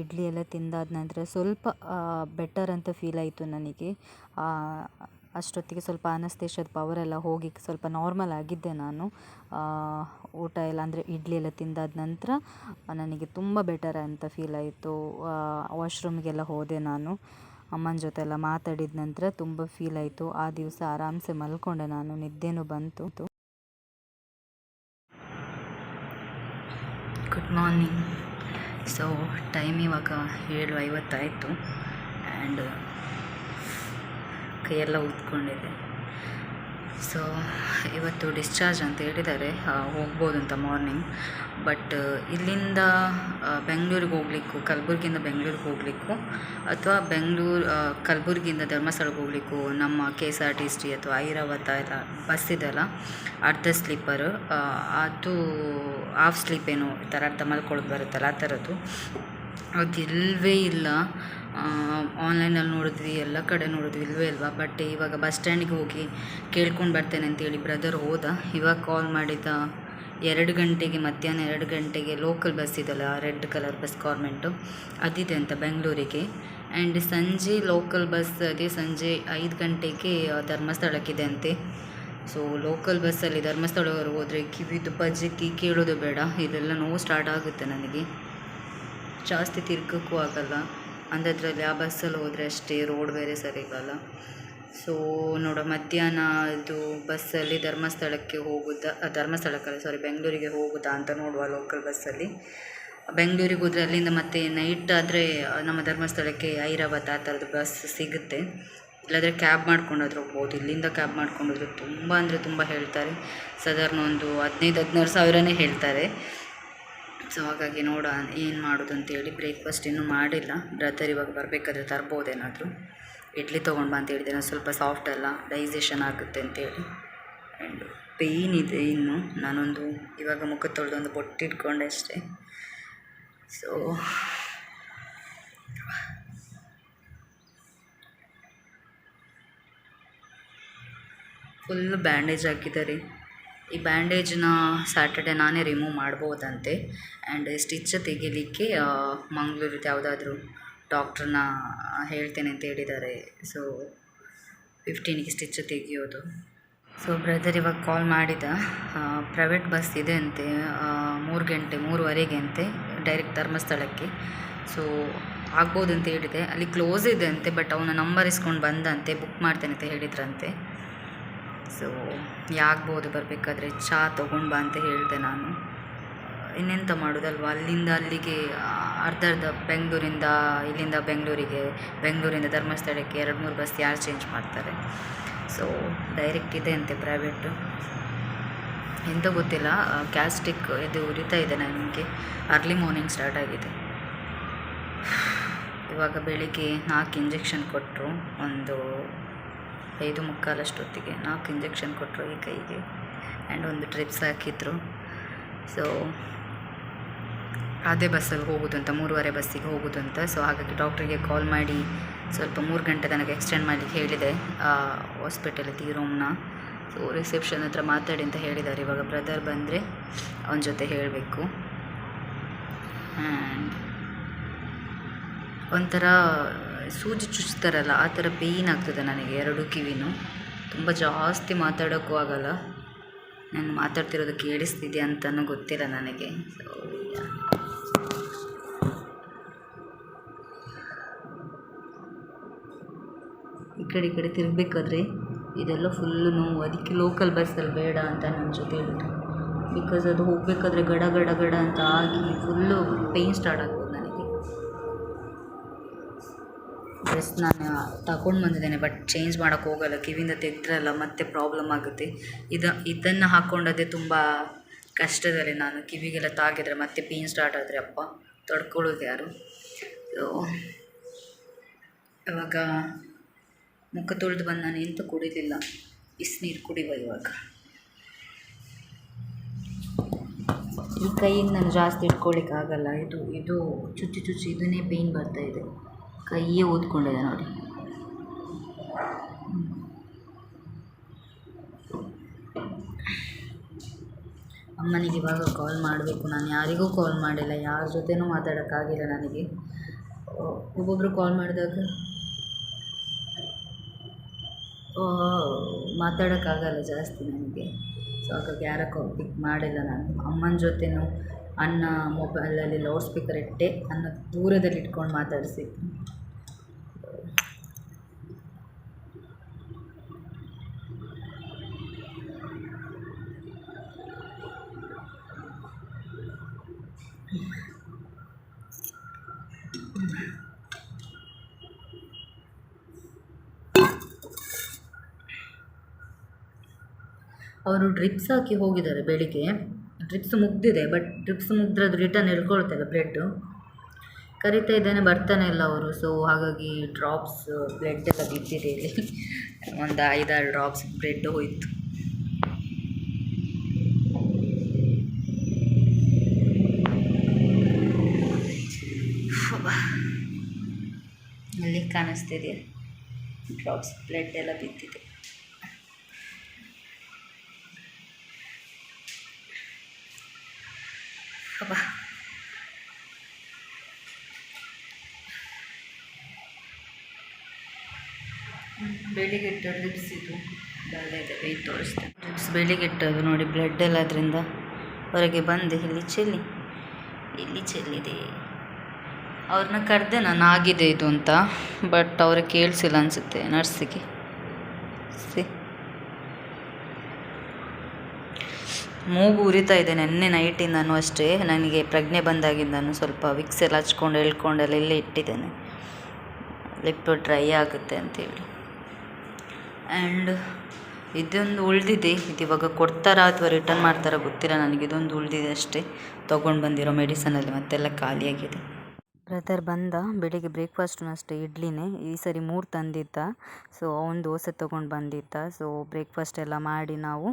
ಇಡ್ಲಿ ಎಲ್ಲ ತಿಂದಾದ ನಂತರ ಸ್ವಲ್ಪ ಬೆಟರ್ ಅಂತ ಫೀಲ್ ಆಯಿತು ನನಗೆ. ಅಷ್ಟೊತ್ತಿಗೆ ಸ್ವಲ್ಪ ಅನಸ್ತೇಶದ ಪವರ್ ಎಲ್ಲ ಹೋಗಿ ಸ್ವಲ್ಪ ನಾರ್ಮಲ್ ಆಗಿದ್ದೆ ನಾನು. ಊಟ ಎಲ್ಲ ಅಂದರೆ ಇಡ್ಲಿ ಎಲ್ಲ ತಿಂದಾದ ನಂತರ ನನಗೆ ತುಂಬ ಬೆಟರ್ ಅಂತ ಫೀಲ್ ಆಯಿತು. ವಾಶ್ರೂಮ್ಗೆಲ್ಲ ಹೋದೆ ನಾನು. ಅಮ್ಮನ ಜೊತೆ ಎಲ್ಲ ಮಾತಾಡಿದ ನಂತರ ತುಂಬ ಫೀಲ್ ಆಯಿತು. ಆ ದಿವಸ ಆರಾಮ್ಸೆ ಮಲ್ಕೊಂಡೆ ನಾನು. ನಿದ್ದೆನೂ ಬಂತು. ಗುಡ್ ಮಾರ್ನಿಂಗ್ ಸೊ ಟೈಮ್ ಇವಾಗ ಏಳು ಐವತ್ತಾಯಿತು. ಆ್ಯಂಡ್ ಕೈಯೆಲ್ಲ ಊದ್ಕೊಂಡಿದೆ ಸೊ ಇವತ್ತು ಡಿಸ್ಚಾರ್ಜ್ ಅಂತ ಹೇಳಿದ್ದಾರೆ. ಹೋಗ್ಬೋದು ಅಂತ ಮಾರ್ನಿಂಗ್ ಬಟ್ ಇಲ್ಲಿಂದ ಬೆಂಗಳೂರಿಗೆ ಹೋಗ್ಲಿಕ್ಕೂ, ಕಲಬುರ್ಗಿಯಿಂದ ಬೆಂಗಳೂರಿಗೆ ಹೋಗ್ಲಿಕ್ಕೂ, ಅಥವಾ ಬೆಂಗಳೂರು ಕಲಬುರ್ಗಿಯಿಂದ ಧರ್ಮಸ್ಥಳಕ್ಕೆ ಹೋಗ್ಲಿಕ್ಕೂ, ನಮ್ಮ K S R T C ಅಥವಾ ಐರಾವತ ಎಲ್ಲ ಬಸ್ ಇದೆಯಲ್ಲ ಅರ್ಧ ಸ್ಲೀಪರು ಅದು ಹಾಫ್ ಸ್ಲೀಪ್ ಏನು ಈ ಥರ ಅರ್ಧ ಮಲ್ಕೊಳ್ಳೋದು ಬರುತ್ತಲ್ಲ ಆ ಥರದ್ದು. ಅದು ಇಲ್ಲವೇ ಇಲ್ಲ. ಆನ್ಲೈನಲ್ಲಿ ನೋಡಿದ್ವಿ, ಎಲ್ಲ ಕಡೆ ನೋಡಿದ್ವಿ ಇಲ್ಲವೇ ಇಲ್ವಾ? ಬಟ್ ಇವಾಗ ಬಸ್ ಸ್ಟ್ಯಾಂಡಿಗೆ ಹೋಗಿ ಕೇಳ್ಕೊಂಡು ಬರ್ತೇನೆ ಅಂತೇಳಿ ಬ್ರದರ್ ಹೋದ. ಇವಾಗ ಕಾಲ್ ಮಾಡಿದ ಎರಡು ಗಂಟೆಗೆ, ಮಧ್ಯಾಹ್ನ ಎರಡು ಗಂಟೆಗೆ ಲೋಕಲ್ ಬಸ್ ಇದೆಲ್ಲ ರೆಡ್ ಕಲರ್ ಬಸ್ ಗೌರ್ಮೆಂಟು ಅದಿದೆ ಅಂತ ಬೆಂಗಳೂರಿಗೆ ಆ್ಯಂಡ್ ಸಂಜೆ ಲೋಕಲ್ ಬಸ್ ಅದೇ ಸಂಜೆ ಐದು ಗಂಟೆಗೆ ಧರ್ಮಸ್ಥಳಕ್ಕಿದೆ ಅಂತೆ. ಸೊ ಲೋಕಲ್ ಬಸ್ಸಲ್ಲಿ ಧರ್ಮಸ್ಥಳವರೆಗೆ ಹೋದರೆ ಕಿವಿದು ಬಜ್ಜಿ ಕೇಳೋದು ಬೇಡ. ಇದೆಲ್ಲ ನೋವು ಸ್ಟಾರ್ಟ್ ಆಗುತ್ತೆ ನನಗೆ. ಜಾಸ್ತಿ ತಿರ್ಗಕ್ಕೂ ಆಗಲ್ಲ. ಅಂಥದ್ರಲ್ಲಿ ಆ ಬಸ್ಸಲ್ಲಿ ಹೋದರೆ ಅಷ್ಟೇ ರೋಡ್ ಬೇರೆ ಸರಿಗಲ್ಲ ಸೊ ನೋಡೋ, ಮಧ್ಯಾಹ್ನ ಅದು ಬಸ್ಸಲ್ಲಿ ಧರ್ಮಸ್ಥಳಕ್ಕೆ ಹೋಗುತ್ತಾ ಧರ್ಮಸ್ಥಳಕ್ಕೆ ಸಾರಿ ಬೆಂಗಳೂರಿಗೆ ಹೋಗುತ್ತಾ ಅಂತ ನೋಡುವ ಲೋಕಲ್ ಬಸ್ಸಲ್ಲಿ ಬೆಂಗಳೂರಿಗೆ ಹೋದರೆ ಅಲ್ಲಿಂದ ಮತ್ತೆ ನೈಟ್ ಆದರೆ, ನಮ್ಮ ಧರ್ಮಸ್ಥಳಕ್ಕೆ ಐರಾವತ್ ಆ ಥರದ ಬಸ್ ಸಿಗುತ್ತೆ. ಇಲ್ಲಾದರೆ ಕ್ಯಾಬ್ ಮಾಡ್ಕೊಂಡಾದ್ರೂ ಹೋಗ್ಬೋದು. ಇಲ್ಲಿಂದ ಕ್ಯಾಬ್ ಮಾಡ್ಕೊಂಡೋದ್ರೆ ತುಂಬ ಅಂದರೆ ತುಂಬ ಹೇಳ್ತಾರೆ. ಸಾಧಾರಣ ಒಂದು ಹದಿನೈದು, ಹದಿನಾರು ಸಾವಿರನೇ ಹೇಳ್ತಾರೆ. ಸೊ ಹಾಗಾಗಿ ನೋಡೋ ಏನು ಮಾಡೋದು ಅಂತೇಳಿ ಬ್ರೇಕ್ಫಾಸ್ಟ್ ಇನ್ನೂ ಮಾಡಿಲ್ಲ. ಬ್ರದರ್ ಇವಾಗ ಬರಬೇಕಾದ್ರೆ ತರ್ಬೋದೇನಾದರೂ. ಇಡ್ಲಿ ತೊಗೊಂಡು ಬಾ ಅಂತ ಹೇಳಿದೆ ನಾನು ಸ್ವಲ್ಪ ಸಾಫ್ಟ್ ಅಲ್ಲ. ಡೈಜೆಷನ್ ಆಗುತ್ತೆ ಅಂತೇಳಿ. ಆ್ಯಂಡ್ ಪೇಯ್ನ್ ಇದೆ ಇನ್ನು. ನಾನೊಂದು ಇವಾಗ ಮುಖ ತೊಳೆದೊಂದು ಬೊಟ್ಟಿಟ್ಕೊಂಡೆ ಅಷ್ಟೇ. ಸೊ ಫುಲ್ ಬ್ಯಾಂಡೇಜ್ ಹಾಕಿದ್ದಾರೆ. ಈ ಬ್ಯಾಂಡೇಜನ್ನ ಸ್ಯಾಟರ್ಡೆ ನಾನೇ ರಿಮೂವ್ ಮಾಡ್ಬೋದಂತೆ. ಆ್ಯಂಡ್ ಸ್ಟಿಚ್ ತೆಗಿಲಿಕ್ಕೆ ಮಂಗ್ಳೂರಿದ್ದು ಯಾವುದಾದ್ರೂ ಡಾಕ್ಟ್ರನ್ನ ಹೇಳ್ತೇನೆ ಅಂತ ಹೇಳಿದ್ದಾರೆ. ಸೊ, ಫಿಫ್ಟೀನಿಗೆ ಸ್ಟಿಚ್ ತೆಗಿಯೋದು. ಸೊ, ಬ್ರದರ್ ಇವಾಗ ಕಾಲ್ ಮಾಡಿದ. ಪ್ರೈವೇಟ್ ಬಸ್ ಇದೆ ಅಂತೆ ಮೂರು ಗಂಟೆ, ಮೂರುವರೆಗೆ ಅಂತೆ, ಡೈರೆಕ್ಟ್ ಧರ್ಮಸ್ಥಳಕ್ಕೆ. ಸೊ ಆಗ್ಬೋದು ಅಂತ ಹೇಳಿದೆ. ಅಲ್ಲಿ ಕ್ಲೋಸ್ ಇದೆ ಅಂತೆ, ಬಟ್ ಅವನ ನಂಬರ್ ಇಸ್ಕೊಂಡು ಬಂದಂತೆ ಬುಕ್ ಮಾಡ್ತೇನೆ ಅಂತ ಹೇಳಿದ್ರಂತೆ. ಸೊ ಯಾಗ್ಬೋದು ಬರಬೇಕಾದ್ರೆ ಚಹಾ ತೊಗೊಂಡು ಬಾ ಅಂತ ಹೇಳಿದೆ ನಾನು. ಇನ್ನೆಂತ ಮಾಡೋದಲ್ವ? ಅಲ್ಲಿಂದ ಅಲ್ಲಿಗೆ ಅರ್ಧ ಅರ್ಧ ಬೆಂಗಳೂರಿಂದ, ಇಲ್ಲಿಂದ ಬೆಂಗಳೂರಿಗೆ, ಬೆಂಗಳೂರಿಂದ ಧರ್ಮಸ್ಥಳಕ್ಕೆ ಎರಡು ಮೂರು ಬಸ್ ಯಾರು ಚೇಂಜ್ ಮಾಡ್ತಾರೆ. ಸೊ ಡೈರೆಕ್ಟ್ ಇದೆ ಅಂತೆ ಪ್ರೈವೇಟು ಎಂತ ಗೊತ್ತಿಲ್ಲ ಕ್ಯಾಸ್ಟಿಕ್ ಇದು ಉರಿತಾ ಇದೆ ನನಗೆ ಅರ್ಲಿ ಮಾರ್ನಿಂಗ್ ಸ್ಟಾರ್ಟ್ ಆಗಿದೆ. [SIGHS] ಇವಾಗ ಬೆಳಿಗ್ಗೆ ನಾಲ್ಕು ಇಂಜೆಕ್ಷನ್ ಕೊಟ್ಟರು ಒಂದು ಐದು ಮುಕ್ಕಾಲಷ್ಟೊತ್ತಿಗೆ ನಾಲ್ಕು ಇಂಜೆಕ್ಷನ್ ಕೊಟ್ಟರು ಈ ಕೈಗೆ ಆ್ಯಂಡ್ ಒಂದು ಟ್ರಿಪ್ಸ್ ಹಾಕಿದ್ರು. ಸೊ ಅದೇ ಬಸ್ಸಲ್ಲಿ ಹೋಗೋದು ಅಂತ ಮೂರುವರೆ ಬಸ್ಸಿಗೆ ಹೋಗೋದು ಅಂತ ಸೊ ಹಾಗಾಗಿ ಡಾಕ್ಟ್ರಿಗೆ ಕಾಲ್ ಮಾಡಿ ಸ್ವಲ್ಪ ಮೂರು ಗಂಟೆ ತನಕ ಎಕ್ಸ್ಟೆಂಡ್ ಮಾಡಲಿಕ್ಕೆ ಹೇಳಿದೆ ಹಾಸ್ಪಿಟಲಿದ್ದು ಈ ರೂಮ್ನ ಸೊ ರಿಸೆಪ್ಷನ್ ಹತ್ರ ಮಾತಾಡಿ ಅಂತ ಹೇಳಿದ್ದಾರೆ. ಇವಾಗ ಬ್ರದರ್ ಬಂದರೆ ಅವನ ಜೊತೆ ಹೇಳಬೇಕು. ಒಂಥರ ಸೂಜಿ ಚುಚ್ತಾರಲ್ಲ ಆ ಥರ ಪೇಯ್ನ್ ಆಗ್ತದೆ ನನಗೆ, ಎರಡು ಕಿವಿನೂ. ತುಂಬ ಜಾಸ್ತಿ ಮಾತಾಡೋಕ್ಕೂ ಆಗಲ್ಲ. ನಾನು ಮಾತಾಡ್ತಿರೋದು ಕೇಳಿಸ್ತಿದೆ ಅಂತಲೂ ಗೊತ್ತಿಲ್ಲ ನನಗೆ. ಈ ಕಡೆ ಈ ಕಡೆ ತಿರುಗಬೇಕಾದ್ರೆ ಇದೆಲ್ಲ ಫುಲ್ಲು ನೋವು. ಅದಕ್ಕೆ ಲೋಕಲ್ ಬಸ್ಸಲ್ಲಿ ಬೇಡ ಅಂತ ನನ್ನ ಜೊತೆ ಹೇಳಿದ್ರು ಬಿಕಾಸ್ ಅದು ಹೋಗಬೇಕಾದ್ರೆ ಗಡ ಗಡ ಗಡ ಅಂತ ಆಗಿ ಫುಲ್ಲು ಪೇಯ್ನ್ ಸ್ಟಾರ್ಟ್ ಆಗ್ಬೋದು ಡ್ರೆಸ್ ನಾನು ತಗೊಂಡು ಬಂದಿದ್ದೇನೆ ಬಟ್ ಚೇಂಜ್ ಮಾಡೋಕ್ಕೆ ಹೋಗಲ್ಲ. ಕಿವಿಯಿಂದ ತೆಗೆದ್ರಲ್ಲ, ಮತ್ತೆ ಪ್ರಾಬ್ಲಮ್ ಆಗುತ್ತೆ. ಇದು, ಇದನ್ನು ಹಾಕ್ಕೊಂಡದೇ ತುಂಬ ಕಷ್ಟದಲ್ಲಿ ನಾನು. ಕಿವಿಗೆಲ್ಲ ತಾಗಿದ್ರೆ ಮತ್ತೆ ಪೇಯ್ನ್ ಸ್ಟಾರ್ಟ್ ಆದರೆ ಅಪ್ಪ, ತೊಡ್ಕೊಳ್ಳೋದು ಯಾರು? ಇವಾಗ ಮುಖ ತೊಳೆದು ಬಂದು ನಾನು ಎಂತ ಕುಡಿಲಿಲ್ಲ. ಬಿಸಿನೀರು ಕುಡಿಯುವ ಇವಾಗ. ಈ ಕೈಯಿಂದ ನಾನು ಜಾಸ್ತಿ ಇಟ್ಕೊಳ್ಳಿಕ್ಕೆ ಆಗಲ್ಲ ಇದು ಇದು ಚುಚ್ಚಿ ಚುಚ್ಚಿ, ಇದನ್ನೇ ಪೇಯ್ನ್ ಬರ್ತಾ ಇದೆ. ಕೈಯೇ ಊದ್ಕೊಂಡಿದೆ ನೋಡಿ. ಅಮ್ಮನಿಗೆ ಇವಾಗ ಕಾಲ್ ಮಾಡಬೇಕು. ನಾನು ಯಾರಿಗೂ ಕಾಲ್ ಮಾಡಿಲ್ಲ. ಯಾರ ಜೊತೆನೂ ಮಾತಾಡೋಕ್ಕಾಗಿಲ್ಲ ನನಗೆ. ಒಬ್ಬೊಬ್ಬರು ಕಾಲ್ ಮಾಡಿದಾಗ ಮಾತಾಡೋಕ್ಕಾಗಲ್ಲ ಜಾಸ್ತಿ ನನಗೆ. ಸೊ ಹಾಗಾಗಿ ಯಾರ ಕಾಲ್ ಪಿಕ್ ಮಾಡಿಲ್ಲ ನಾನು. ಅಮ್ಮನ ಜೊತೆನೂ ಅಣ್ಣ ಮೊಬೈಲಲ್ಲಿ ಲೌಡ್ ಸ್ಪೀಕರ್ ಇಟ್ಟೆ ಅನ್ನ ದೂರದಲ್ಲಿ ಇಟ್ಕೊಂಡು ಮಾತಾಡಿಸಿ. ಅವರು ಡ್ರಿಪ್ಸ್ ಹಾಕಿ ಹೋಗಿದ್ದಾರೆ ಬೆಳಿಗ್ಗೆ. ಡ್ರಿಪ್ಸ್ ಮುಗ್ದಿದೆ ಬಟ್ ಟ್ರಿಪ್ಸ್ ಮುಗ್ದ್ರದ್ದು ರಿಟರ್ನ್ ಎಳ್ಕೊಳ್ತಲ್ಲ ಬ್ಲಡ್ಡು ಕರಿತಾ ಇದ್ದೇನೆ, ಬರ್ತಾನೆ ಇಲ್ಲ ಅವರು ಸೊ ಹಾಗಾಗಿ ಡ್ರಾಪ್ಸ್ ಬ್ಲಡ್ ಎಲ್ಲ ಬಿದ್ದಿದೆ ಇಲ್ಲಿ. ಒಂದು ಐದಾರು ಡ್ರಾಪ್ಸ್ ಬ್ಲಡ್ ಹೋಯಿತು. ಅಲ್ಲಿ ಕಾಣಿಸ್ತಿದೆಯಾ? ಡ್ರಾಪ್ಸ್ ಬ್ಲಡ್ ಎಲ್ಲ ಬಿದ್ದಿದೆ. ಅಬ್ಬಾ ಬೆಳಿಗ್ಗೆ ಇಟ್ಟು ಲಿಪ್ಸ್ ಇದು ವೆಯ್ಟ್ ತೋರಿಸ್ತೇನೆ ಲಿಪ್ಸ್ ಬೆಳಿಗ್ಗೆ ಇಟ್ಟದು ನೋಡಿ ಬ್ಲಡ್ ಎಲ್ಲ ಅದರಿಂದ ಹೊರಗೆ ಬಂದೆ ಇಲ್ಲಿ ಚೆಲ್ಲಿ ಇಲ್ಲಿ ಚೆಲ್ಲಿದೆ. ಅವ್ರನ್ನ ಕರೆದೆ ನಾನು ಆಗಿದೆ ಇದು ಅಂತ ಬಟ್ ಅವ್ರಿಗೆ ಕೇಳಿಸಿಲ್ಲ ಅನಿಸುತ್ತೆ ನರ್ಸಿಗೆ ಸಿ ಮೂಗು ಉರಿತಾ ಇದೆ ನೆನ್ನೆ ನೈಟಿಂದನೂ ಅಷ್ಟೇ. ನನಗೆ ಪ್ರಜ್ಞೆ ಬಂದಾಗಿಂದನೂ ಸ್ವಲ್ಪ ವಿಕ್ಸ್ ಎಲ್ಲ ಹಚ್ಕೊಂಡು ಎಳ್ಕೊಂಡೆಲ್ಲ ಇಲ್ಲೇ ಇಟ್ಟಿದ್ದೇನೆ. ಲಿಪ್ ಡ್ರೈ ಆಗುತ್ತೆ ಅಂತೇಳಿ. ಆ್ಯಂಡ್ ಇದೊಂದು ಉಳಿದಿದೆ. ಇದು ಇವಾಗ ಕೊಡ್ತಾರಾ ಅಥವಾ ರಿಟರ್ನ್ ಮಾಡ್ತಾರಾ ಗೊತ್ತಿಲ್ಲ. ನನಗೆ ಇದೊಂದು ಉಳಿದಿದೆ ಅಷ್ಟೇ. ತೊಗೊಂಡು ಬಂದಿರೋ ಮೆಡಿಸನಲ್ಲಿ ಮತ್ತೆಲ್ಲ ಖಾಲಿಯಾಗಿದೆ. ಬ್ರದರ್ ಬಂದ. ಬೆಳಿಗ್ಗೆ ಬ್ರೇಕ್ಫಾಸ್ಟು ಅಷ್ಟೇ, ಇಡ್ಲಿನೇ. ಈ ಸರಿ ಮೂರು ತಂದಿದ್ದ. ಸೊ ಅವನು ದೋಸೆ ತೊಗೊಂಡು ಬಂದಿದ್ದ. ಸೊ ಬ್ರೇಕ್ಫಾಸ್ಟ್ ಎಲ್ಲ ಮಾಡಿ ನಾವು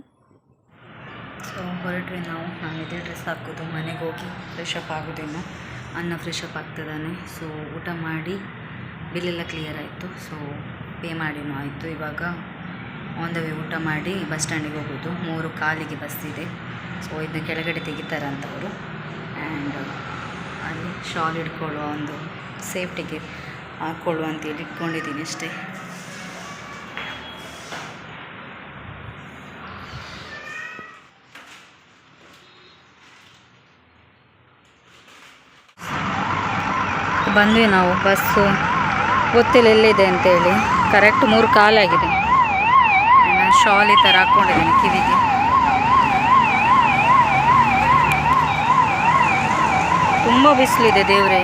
ಸೊ ಹೊರಟ್ರಿ ನಾವು ನಾನು ಇದೇ ಡ್ರೆಸ್ ಹಾಕೋದು, ಮನೆಗೆ ಹೋಗಿ ಫ್ರೆಶ್ ಅಪ್ ಆಗೋದಿನ್ನು ಅನ್ನ ಫ್ರೆಶ್ ಅಪ್ ಆಗ್ತದಾನೆ. ಸೊ ಊಟ ಮಾಡಿ ಬಿಲ್ಲೆಲ್ಲ ಕ್ಲಿಯರ್ ಆಯಿತು. ಸೊ ಪೇ ಮಾಡಿನೂ ಆಯಿತು. ಇವಾಗ ಆನ್ ದ ವೇ ಊಟ ಮಾಡಿ ಬಸ್ ಸ್ಟ್ಯಾಂಡಿಗೆ ಹೋಗೋದು. ಮೂರು ಕಾಲಿಗೆ ಬಸ್ ಇದೆ. ಸೊ ಇದನ್ನ ಕೆಳಗಡೆ ತೆಗಿತಾರಂತವರು. ಆ್ಯಂಡ್ ಅಲ್ಲಿ ಶಾಲ್ ಹಿಡ್ಕೊಳ್ಳುವ ಒಂದು ಸೇಫ್ಟಿಗೆ ಹಾಕ್ಕೊಳ್ಳುವ ಅಂತೇಳಿ ಇಟ್ಕೊಂಡಿದ್ದೀನಿ ಅಷ್ಟೇ. ಬಂದ್ವಿ ನಾವು, ಬಸ್ಸು. ಗೊತ್ತಿಲ್ಲ ಎಲ್ಲಿದೆ ಅಂತೇಳಿ. ಕರೆಕ್ಟ್ ಮೂರು ಕಾಲಾಗಿದೆ ನಾನು ಶಾಲ್ ಈ ಥರ ಹಾಕ್ಕೊಂಡಿದ್ದೀನಿ ಕಿವಿಗೆ. ತುಂಬ ಬಿಸಿಲಿದೆ ದೇವ್ರೆ.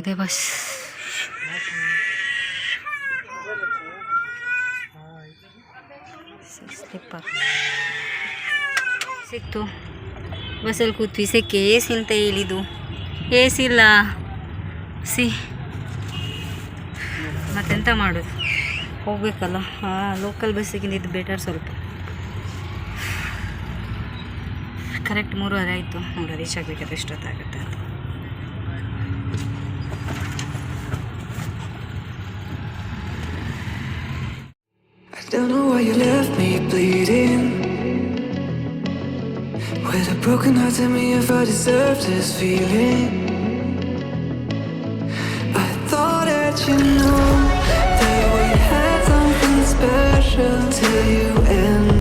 ಇದೆ ಬಸ್. ಸ್ಲಿಪ್ಪರ್ ಸಿಕ್ತು. ಬಸ್ಸಲ್ಲಿ ಕೂತ್ವಿ ಸೆಕೆ ಎ ಸಿ ಅಂತ ಹೇಳಿದ್ದು. ಎ ಸಿ ಇಲ್ಲ. ಸಿ. ಮತ್ತೆಂತ ಮಾಡೋದು? ಹೋಗ್ಬೇಕಲ್ಲ. ಹಾಂ ಲೋಕಲ್ ಬಸ್ಸಿಗಿಂತ ಇದು ಬೆಟರ್ ಸ್ವಲ್ಪ. ಕರೆಕ್ಟ್ ಮೂರುವರೆ ಆಯಿತು. ನೋಡಿ ರೀಚ್ ಆಗಬೇಕಾದ್ರೆ ಎಷ್ಟೊತ್ತಾಗುತ್ತೆ ಅಂತ. Don't know why you left me bleeding. Broken heart, tell me if I deserve this feeling. I thought that you knew that we had something special till you end.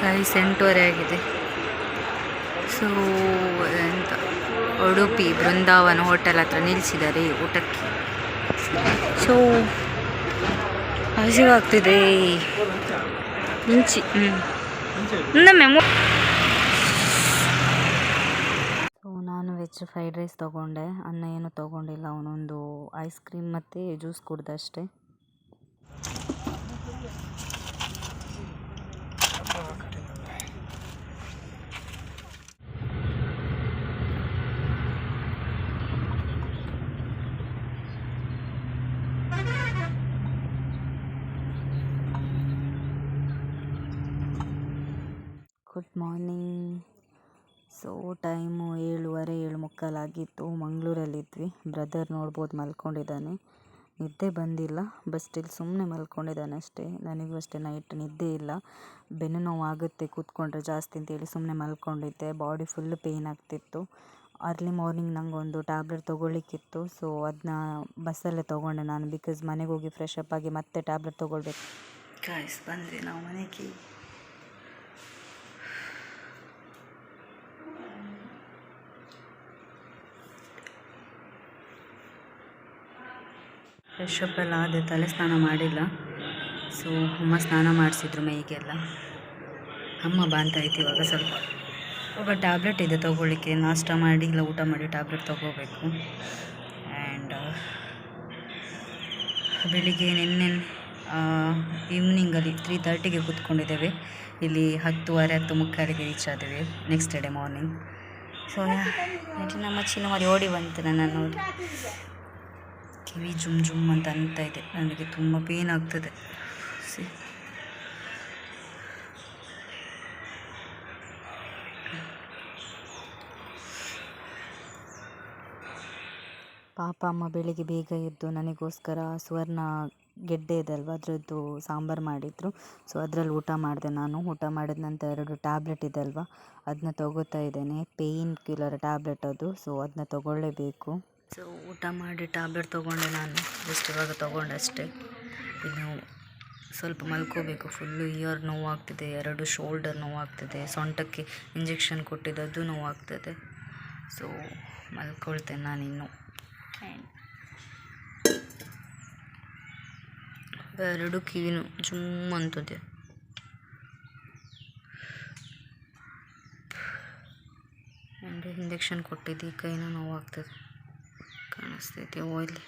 ಕಾಯಿ ಸೆಂಟುವರೆ ಆಗಿದೆ ಸೊ ಉಡುಪಿ ಬೃಂದಾವನ ಹೋಟೆಲ್ ಹತ್ರ ನಿಲ್ಲಿಸಿದ್ದಾರೆ ಊಟಕ್ಕೆ. ಸೊ ಹಸಿವಾಗ್ತಿದೆ ಮುಂಚಿ ಹ್ಞೂ ಇನ್ನೊಮ್ಮೆ ಮು- ಸೊ ನಾನು ವೆಜ್ ಫ್ರೈಡ್ ರೈಸ್ ತೊಗೊಂಡೆ. ಅನ್ನ ಏನು ತೊಗೊಂಡಿಲ್ಲ, ಅವನೊಂದು ಐಸ್ ಕ್ರೀಮ್ ಮತ್ತು ಜ್ಯೂಸ್ ಕುಡ್ದೆ ಮಾರ್ನಿಂಗ್ ಸೊ ಟೈಮು ಏಳುವರೆ ಏಳು ಮುಕ್ಕಾಲಾಗಿತ್ತು ಮಂಗಳೂರಲ್ಲಿದ್ವಿ. ಬ್ರದರ್ ನೋಡ್ಬೋದು, ಮಲ್ಕೊಂಡಿದ್ದಾನೆ. ನಿದ್ದೆ ಬಂದಿಲ್ಲ ಬಸ್ ಸ್ಟಿಲ್ ಸುಮ್ಮನೆ ಮಲ್ಕೊಂಡಿದ್ದಾನೆ ಅಷ್ಟೇ. ನನಗೂ ಅಷ್ಟೇ ನೈಟ್ ನಿದ್ದೆ ಇಲ್ಲ. ಬೆನ್ನು ನೋವು ಆಗುತ್ತೆ ಕೂತ್ಕೊಂಡ್ರೆ ಜಾಸ್ತಿ ಅಂತೇಳಿ ಸುಮ್ಮನೆ ಮಲ್ಕೊಂಡಿದ್ದೆ. ಬಾಡಿ ಫುಲ್ ಪೇಯ್ನ್ ಆಗ್ತಿತ್ತು. ಅರ್ಲಿ ಮಾರ್ನಿಂಗ್ ನನಗೊಂದು ಟ್ಯಾಬ್ಲೆಟ್ ತೊಗೊಳಿಕ್ಕಿತ್ತು ಸೊ ಅದನ್ನ ಬಸ್ಸಲ್ಲೇ ತೊಗೊಂಡೆ ನಾನು ಬಿಕಾಸ್ ಮನೆಗೆ ಹೋಗಿ ಫ್ರೆಶ್ ಅಪ್ ಆಗಿ ಮತ್ತೆ ಟ್ಯಾಬ್ಲೆಟ್ ತೊಗೊಳ್ಬೇಕು. ಕಾಯ್ಸ್ ಬಂದ್ವಿ ನಾವು ಮನೆಗೆ. ಫ್ರೆಶ್ ಅಪ್ ಎಲ್ಲ ಆದೆ, ತಲೆ ಸ್ನಾನ ಮಾಡಿಲ್ಲ. ಸೊ ಅಮ್ಮ ಸ್ನಾನ ಮಾಡಿಸಿದ್ರು ಮೈಗೆಲ್ಲ. ಅಮ್ಮ ಬಾಂತ ಐತಿ ಇವಾಗ ಸ್ವಲ್ಪ. ಇವಾಗ ಟ್ಯಾಬ್ಲೆಟ್ ಇದೆ ತೊಗೊಳ್ಳಿಕ್ಕೆ. ನಾಷ್ಟ ಮಾಡಿ ಇಲ್ಲ ಊಟ ಮಾಡಿ ಟ್ಯಾಬ್ಲೆಟ್ ತೊಗೋಬೇಕು ಆ್ಯಂಡ್ ಬೆಳಿಗ್ಗೆ ನಿನ್ನೆ ಈವ್ನಿಂಗಲ್ಲಿ ತ್ರೀ ತರ್ಟಿಗೆ ಕೂತ್ಕೊಂಡಿದ್ದೇವೆ. ಇಲ್ಲಿ ಹತ್ತುವರೆ, ಹತ್ತು ಮುಕ್ಕಾಲಿಗೆ ರೀಚ್ ಆದ್ದೇವೆ ನೆಕ್ಸ್ಟ್ ಡೇ ಮಾರ್ನಿಂಗ್ ಸೊ ನಮ್ಮ ಚಿನ್ನ ಮರಿ ಓಡಿ ಬಂತು ನನ್ನ ನೋಡಿ. ಕಿವಿ ಜುಮ್ ಜುಮ್ ಅಂತ ಅಂತ ಇದೆ. ನನಗೆ ತುಂಬ ಪೇನ್ ಆಗ್ತದೆ. ಸಿ ಪಾಪ ಅಮ್ಮ ಬೆಳಿಗ್ಗೆ ಬೇಗ ಎದ್ದು ನನಗೋಸ್ಕರ ಸುವರ್ಣ ಗೆಡ್ಡೆ ಇದೆ ಅಲ್ವಾ? ಅದರದ್ದು ಸಾಂಬಾರು ಮಾಡಿದರು. ಸೊ ಅದರಲ್ಲಿ ಊಟ ಮಾಡಿದೆ ನಾನು. ಊಟ ಮಾಡಿದ ನಂತರ ಎರಡು ಟ್ಯಾಬ್ಲೆಟ್ ಇದೆ ಅಲ್ವಾ? ಅದನ್ನ ತಗೋತಾ ಇದ್ದೇನೆ. ಪೇಯ್ನ್ ಕಿಲ್ಲರ್ ಟ್ಯಾಬ್ಲೆಟ್ ಅದು. ಸೊ ಅದನ್ನ ತಗೊಳ್ಳೇಬೇಕು. ಸೊ ಊಟ ಮಾಡಿ ಟ್ಯಾಬ್ಲೆಟ್ ತೊಗೊಂಡೆ ನಾನು. ಜಸ್ಟ್ ಇವಾಗ ತೊಗೊಂಡೆ ಅಷ್ಟೇ. ಇನ್ನು ಸ್ವಲ್ಪ ಮಲ್ಕೋಬೇಕು. ಫುಲ್ಲು ಇಯರ್ ನೋವಾಗ್ತಿದೆ ಎರಡು ಶೋಲ್ಡರ್ ನೋವಾಗ್ತಿದೆ ಸೊಂಟಕ್ಕೆ ಇಂಜೆಕ್ಷನ್ ಕೊಟ್ಟಿದ್ದದ್ದು ನೋವಾಗ್ತದೆ. ಸೊ ಮಲ್ಕೊಳ್ತೇನೆ ನಾನಿನ್ನು ಎರಡು ಕಿವಿನೂ ಜುಮ್ ಅಂತದೆ. ಆ್ಯಂಡ್ ಇಂಜೆಕ್ಷನ್ ಕೊಟ್ಟಿದ್ದು ಈ ಕೈನೂ ನೋವಾಗ್ತದೆ. ಕಾಣಿಸ್ತೈತೆ ಇಲ್ಲಿ